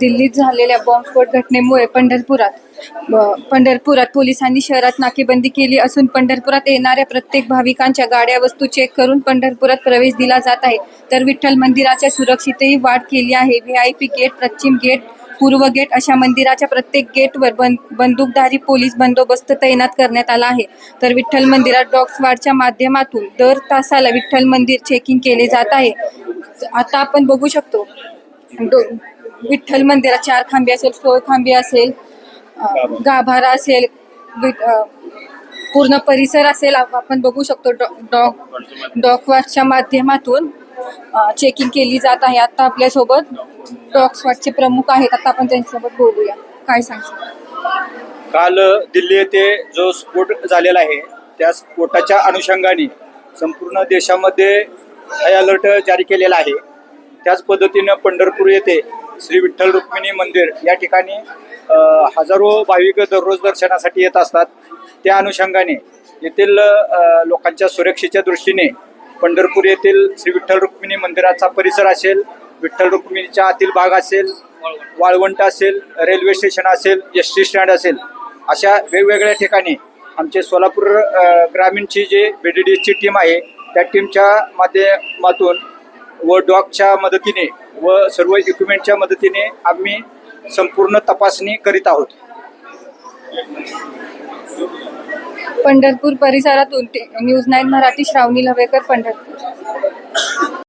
दिल्लीत झालेल्या बॉम्बस्फोट घटनेमुळे पंढरपुरात पंढरपुरात पोलिसांनी शहरात नाकेबंदी केली असून पंढरपुरात येणाऱ्या प्रत्येक भाविकांच्या गाड्या वस्तू चेक करून पंढरपुरात प्रवेश दिला जात आहे. तर विठ्ठल मंदिराच्या सुरक्षितही वाढ केली आहे. व्ही आय पी गेट पश्चिम गेट पूर्व गेट अशा मंदिराच्या प्रत्येक गेटवर बं बंदूकधारी पोलीस बंदोबस्त तैनात करण्यात आला आहे. तर विठ्ठल मंदिरात डॉग्सवाडच्या माध्यमातून दर तासाला विठ्ठल मंदिर चेकिंग केले जात आहे. आता आपण बघू शकतो डो- विठ्ठल मंदिरात चार खांबे असेल सोळ खांबे असेल अं, गाभारा असेल अं, पूर्ण परिसर असेल आप- आपण बघू शकतो डॉ डॉग डॉगवॉचच्या माध्यमातून चेकिंग केली जात आहे. आता आपल्यासोबत डॉगस्वॉटचे प्रमुख आहेत. आता आपण त्यांच्यासोबत बोलूया. काय सांगतो काल दिल्ली येथे जो स्फोट झालेला आहे त्या स्फोटाच्या अनुषंगाने संपूर्ण देशामध्ये हाय अलर्ट जारी केलेला आहे. त्याच पद्धतीनं पंढरपूर येथे श्री विठ्ठल रुक्मिणी मंदिर या ठिकाणी हजारो भाविक दररोज दर्शनासाठी येत असतात. त्या अनुषंगाने येथील लोकांच्या सुरक्षेच्या दृष्टीने पंढरपूर येथील श्री विठ्ठल रुक्मिणी मंदिराचा परिसर असेल विठ्ठल रुक्मिणीच्या आतील भाग असेल वाळवंट असेल रेल्वे स्टेशन असेल एस टी स्टँड असेल अशा वेगवेगळ्या ठिकाणी आमचे सोलापूर ग्रामीणची जे बी डी डीची टीम आहे त्या टीमच्या माध्यमातून व डॉगच्या मदतीने व सर्व इक्विपमेंटच्या मदतीने आम्ही संपूर्ण तपासणी करीत आहोत. पंढरपूर परिसरातून ते- न्यूज नाईन मराठी श्रावणी लवेकर पंढरपूर.